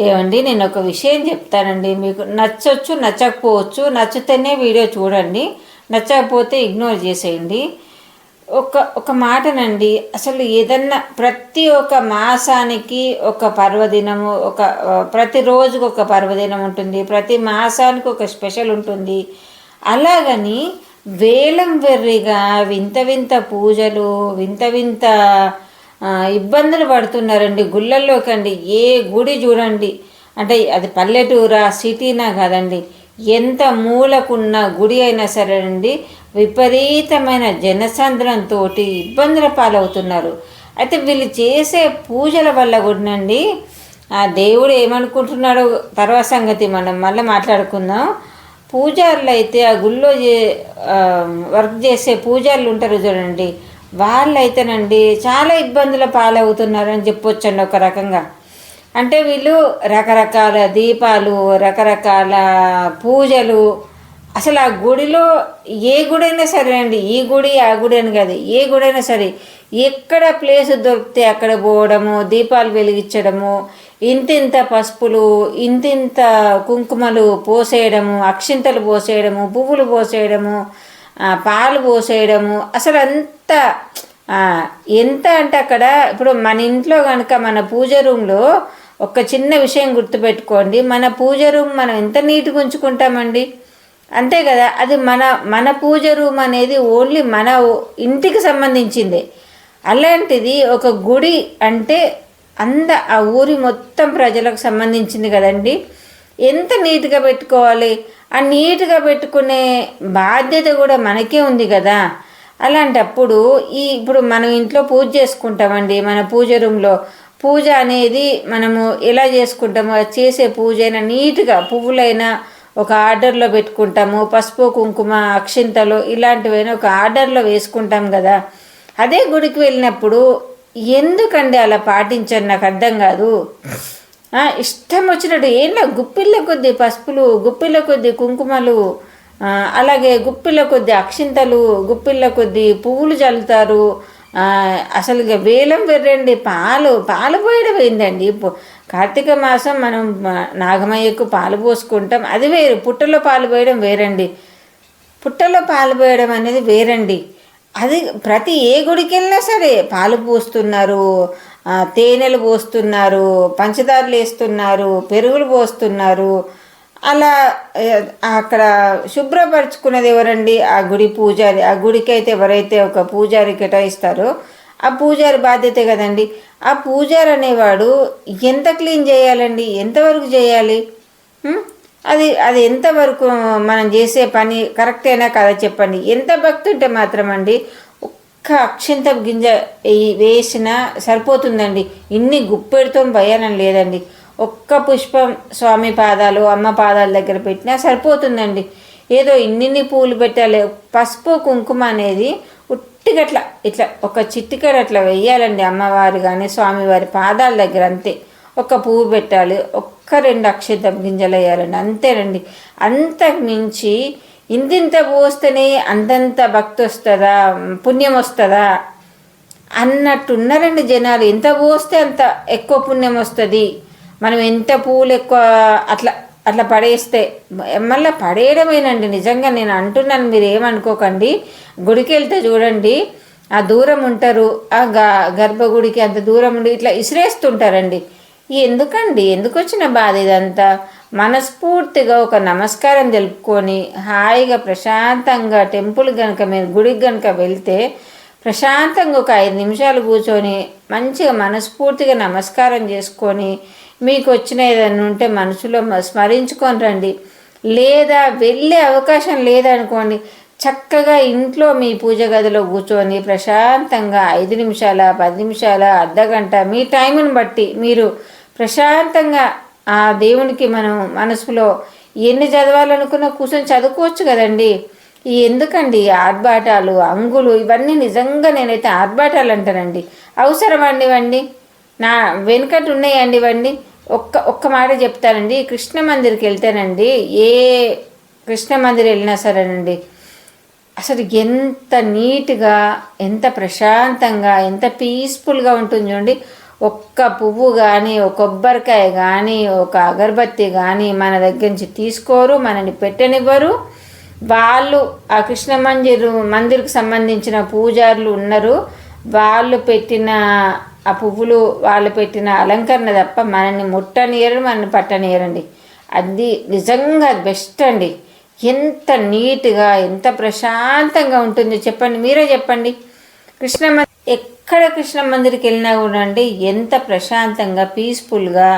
ఏమండి నేను ఒక విషయం చెప్తానండి. మీకు నచ్చొచ్చు నచ్చకపోవచ్చు నచ్చితేనే వీడియో చూడండి. నచ్చకపోతే ఇగ్నోర్ చేసేయండి. ఒక ఒక మాటనండి. అసలు ఏదన్నా ప్రతి ఒక్క మాసానికి ఒక పర్వదినము ఒక ప్రతిరోజుకు ఒక పర్వదినం ఉంటుంది. ప్రతి మాసానికి ఒక స్పెషల్ ఉంటుంది. అలాగని వేలం వెర్రిగా వింత వింత పూజలు వింత వింత ఇబ్బందులు పడుతున్నారండి. గుళ్ళల్లోకండి ఏ గుడి చూడండి. అంటే అది పల్లెటూరా సిటీనా కాదండి. ఎంత మూలకున్న గుడి అయినా సరే అండి విపరీతమైన జనసంద్రంతో ఇబ్బందుల పాలవుతున్నారు. అయితే వీళ్ళు చేసే పూజల వల్ల కూడానండి ఆ దేవుడు ఏమనుకుంటున్నాడో తర్వాత సంగతి మనం మళ్ళీ మాట్లాడుకుందాం. పూజారులు అయితే ఆ గుళ్ళో వర్క్ చేసే పూజారులు ఉంటారు చూడండి. వాళ్ళైతేనండి చాలా ఇబ్బందుల పాలవుతున్నారని చెప్పొచ్చండి ఒక రకంగా. అంటే వీళ్ళు రకరకాల దీపాలు రకరకాల పూజలు. అసలు ఆ గుడిలో ఏ గుడైనా సరే అండి ఈ గుడి ఆ గుడి అని కాదు ఏ గుడైనా సరే ఎక్కడ ప్లేస్ దొరికితే అక్కడ పోవడము దీపాలు వెలిగించడము ఇంతింత పసుపులు ఇంతింత కుంకుమలు పోసేయడము అక్షింతలు పోసేయడము పువ్వులు పోసేయడము పాలు పోసేయడము. అసలు అంత ఎంత అంటే అక్కడ ఇప్పుడు మన ఇంట్లో కనుక మన పూజ రూమ్లో ఒక చిన్న విషయం గుర్తుపెట్టుకోండి. మన పూజ రూమ్ మనం ఎంత నీట్గా ఉంచుకుంటామండి? అంతే కదా అది మన మన పూజ రూమ్ అనేది ఓన్లీ మన ఇంటికి సంబంధించిందే. అలాంటిది ఒక గుడి అంటే అంద ఆ ఊరి మొత్తం ప్రజలకు సంబంధించింది కదండి. ఎంత నీట్గా పెట్టుకోవాలి? ఆ నీట్గా పెట్టుకునే బాధ్యత కూడా మనకే ఉంది కదా. అలాంటప్పుడు ఈ ఇప్పుడు మనం ఇంట్లో పూజ చేసుకుంటామండి. మన పూజ రూమ్లో పూజ అనేది మనము ఎలా చేసుకుంటామో అది చేసే పూజ అయినా నీట్గా పువ్వులైనా ఒక ఆర్డర్లో పెట్టుకుంటాము. పసుపు కుంకుమ అక్షింతలు ఇలాంటివైనా ఒక ఆర్డర్లో వేసుకుంటాం కదా. అదే గుడికి వెళ్ళినప్పుడు ఎందుకండి అలా పాటించని నాకు అర్థం కాదు. ఇష్టం వచ్చినట్టు ఏంటో? గుప్పిళ్ళ కొద్ది పసుపులు గుప్పిళ్ళ కొద్ది కుంకుమలు అలాగే గుప్పిళ్ళ కొద్ది అక్షింతలు గుప్పిళ్ళ కొద్ది పువ్వులు చల్లుతారు. అసలు ఇక వేలం వెర్రండి పాలు పాలు పోయడం ఏందండి? కార్తీక మాసం మనం నాగమయ్యకు పాలు పోసుకుంటాం. అది వేరు పుట్టలో పాలు పోయడం వేరండి. పుట్టలో పాలు పోయడం అనేది వేరండి. అది ప్రతి ఏ గుడికి వెళ్ళినా సరే పాలు పోస్తున్నారు. తేనెలు పోస్తున్నారు పంచదారలు వేస్తున్నారు పెరుగులు పోస్తున్నారు. అలా అక్కడ శుభ్రపరచుకున్నది ఎవరండి? ఆ గుడి పూజారి. ఆ గుడికి అయితే ఎవరైతే ఒక పూజారి కేటాయిస్తారో ఆ పూజారి బాధ్యత కదండి. ఆ పూజారి అనేవాడు ఎంత క్లీన్ చేయాలండి? ఎంతవరకు చేయాలి? అది అది ఎంతవరకు మనం చేసే పని? కరెక్టేనా కదా చెప్పండి. ఎంత భక్తి ఉంటే మాత్రం అండి ఒక్క అక్షింత గింజ వేసినా సరిపోతుందండి. ఇన్ని గుప్పెడుతో భయానం లేదండి. ఒక్క పుష్పం స్వామి పాదాలు అమ్మ పాదాల దగ్గర పెట్టినా సరిపోతుందండి. ఏదో ఇన్నిన్ని పూలు పెట్టాలి. పసుపు కుంకుమ అనేది ఉట్టిగట్ల ఇట్లా ఒక చిట్టికడ అట్లా వెయ్యాలండి అమ్మవారు కానీ స్వామివారి పాదాల దగ్గర అంతే. ఒక పువ్వు పెట్టాలి. ఒక్క రెండు అక్షత గింజలు వేయాలండి. అంతేనండి. అంతకు మించి ఇంతింత పోస్తేనే అంతంత భక్తి వస్తుందా పుణ్యం వస్తుందా అన్నట్టున్నారండి జనాలు. ఎంత పోస్తే అంత ఎక్కువ పుణ్యం వస్తుంది మనం ఎంత పూలు ఎక్కువ అట్లా అట్లా పడేస్తే మళ్ళీ పడేయడమేనండి నిజంగా నేను అంటున్నాను మీరు ఏమనుకోకండి గుడికి వెళ్తే చూడండి ఆ దూరం ఉంటారు ఆ గ గర్భగుడికి అంత దూరం ఉండి ఇట్లా ఇసిరేస్తుంటారండి. ఎందుకండి? ఎందుకు వచ్చిన బాధ ఇదంతా? మనస్ఫూర్తిగా ఒక నమస్కారం తెలుపుకొని హాయిగా ప్రశాంతంగా టెంపుల్ కనుక మీరు గుడికి కనుక వెళ్తే ప్రశాంతంగా ఒక ఐదు నిమిషాలు కూర్చొని మంచిగా మనస్ఫూర్తిగా నమస్కారం చేసుకొని మీకు వచ్చిన ఏదైనా ఉంటే మనసులో మ- స్మరించుకొని రండి. లేదా వెళ్ళే అవకాశం లేదనుకోండి చక్కగా ఇంట్లో మీ పూజ గదిలో కూర్చొని ప్రశాంతంగా ఐదు నిమిషాల పది నిమిషాల అర్ధగంట మీ టైంను బట్టి మీరు ప్రశాంతంగా ఆ దేవునికి మనం మనసులో ఎన్ని చదవాలనుకున్నా కూర్చొని చదువుకోవచ్చు కదండి. ఈ ఎందుకండి ఆర్భాటాలు అంగులు ఇవన్నీ నిజంగా నేనైతే ఆర్భాటాలు అంటానండి. అవసరమా అండి నా వెనుకటి ఉన్నాయండి ఇవ్వండి ఒక్క ఒక్క మాట చెప్తానండి. కృష్ణ మందిర్కి వెళ్తానండి ఏ కృష్ణ మందిర్ వెళ్ళినా సరేనండి అసలు ఎంత నీట్గా ఎంత ప్రశాంతంగా ఎంత పీస్ఫుల్గా ఉంటుంది చూడండి. ఒక్క పువ్వు కానీ ఒక కొబ్బరికాయ కానీ ఒక అగరబత్తి కానీ మన దగ్గర నుంచి తీసుకోరు మనని పెట్టనివ్వరు. వాళ్ళు ఆ కృష్ణ మందిర్ మందిర్కి సంబంధించిన పూజారులు ఉన్నారు వాళ్ళు పెట్టిన ఆ పువ్వులు వాళ్ళు పెట్టిన అలంకరణ తప్ప మనల్ని ముట్టనియరు మనల్ని పట్టనియరండి. అది నిజంగా బెస్ట్ అండి. ఎంత నీట్గా ఎంత ప్రశాంతంగా ఉంటుందో చెప్పండి మీరే చెప్పండి. కృష్ణ ఎక్కడ కృష్ణ మందిర్కి వెళ్ళినా కూడా అండి ఎంత ప్రశాంతంగా పీస్ఫుల్గా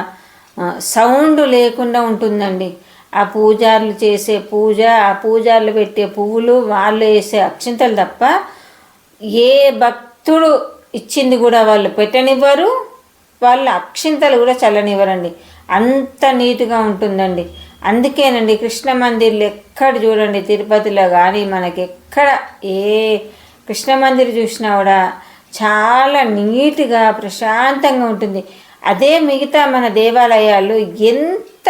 సౌండ్ లేకుండా ఉంటుందండి. ఆ పూజారులు చేసే పూజ ఆ పూజారులు పెట్టే పువ్వులు వాళ్ళు వేసే అక్షింతలు తప్ప ఏ భక్తుడు ఇచ్చింది కూడా వాళ్ళు పెట్టనివ్వరు వాళ్ళ అక్షింతలు కూడా చల్లనివ్వరండి. అంత నీట్గా ఉంటుందండి. అందుకేనండి కృష్ణ మందిర్లు ఎక్కడ చూడండి తిరుపతిలో కానీ మనకి ఎక్కడ ఏ కృష్ణ మందిర్ చూసినా కూడా చాలా నీట్గా ప్రశాంతంగా ఉంటుంది. అదే మిగతా మన దేవాలయాలు ఎంత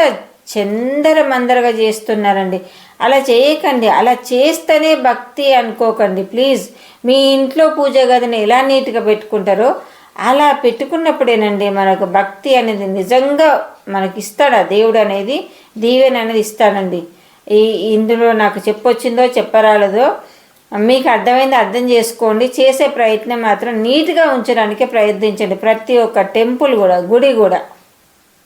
చందర మందరగా చేస్తున్నారండి. అలా చేయకండి అలా చేస్తేనే భక్తి అనుకోకండి ప్లీజ్. మీ ఇంట్లో పూజ గదిని ఎలా నీట్గా పెట్టుకుంటారో అలా పెట్టుకున్నప్పుడేనండి మనకు భక్తి అనేది నిజంగా మనకిస్తాడు ఆ దేవుడు అనేది. దీవెన అనేది ఇస్తానండి. ఈ ఇందులో నాకు చెప్పొచ్చిందో చెప్పరాలేదో మీకు అర్థమైంది అర్థం చేసుకోండి. చేసే ప్రయత్నం మాత్రం నీట్గా ఉంచడానికి ప్రయత్నించండి. ప్రతి ఒక్క టెంపుల్ కూడా గుడి కూడా.